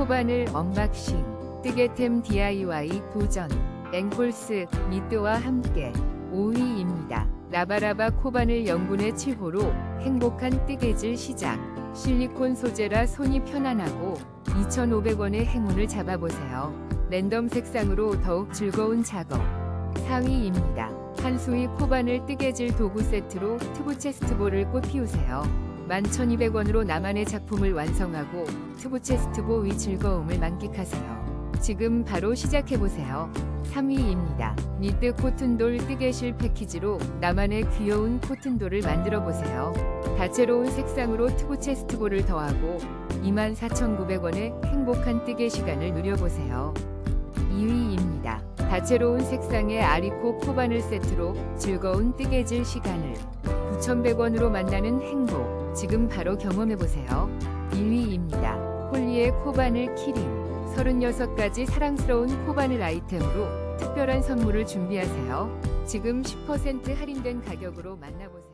코바늘 언박싱 뜨개템 DIY 도전 앵콜스 미트와 함께 5위입니다. 라바라바 코바늘 영분의 7호로 행복한 뜨개질 시작 실리콘 소재라 손이 편안하고 2,500원의 행운을 잡아보세요. 랜덤 색상으로 더욱 즐거운 작업 4위입니다. 한수위 코바늘 뜨개질 도구 세트로 트부 체스트볼을 꽃 피우세요. 11,200원으로 나만의 작품을 완성하고 트부 체스트보 위 즐거움을 만끽하세요. 지금 바로 시작해보세요. 3위입니다. 니트 코튼돌 뜨개실 패키지로 나만의 귀여운 코튼돌을 만들어보세요. 다채로운 색상으로 트부 체스트볼을 더하고 24,900원의 행복한 뜨개 시간을 누려보세요. 2위입니다. 다채로운 색상의 아리코 코바늘 세트로 즐거운 뜨개질 시간을 9,100원으로 만나는 행복 지금 바로 경험해보세요. 1위입니다. 홀리의 코바늘 키링 36가지 사랑스러운 코바늘 아이템으로 특별한 선물을 준비하세요. 지금 10% 할인된 가격으로 만나보세요.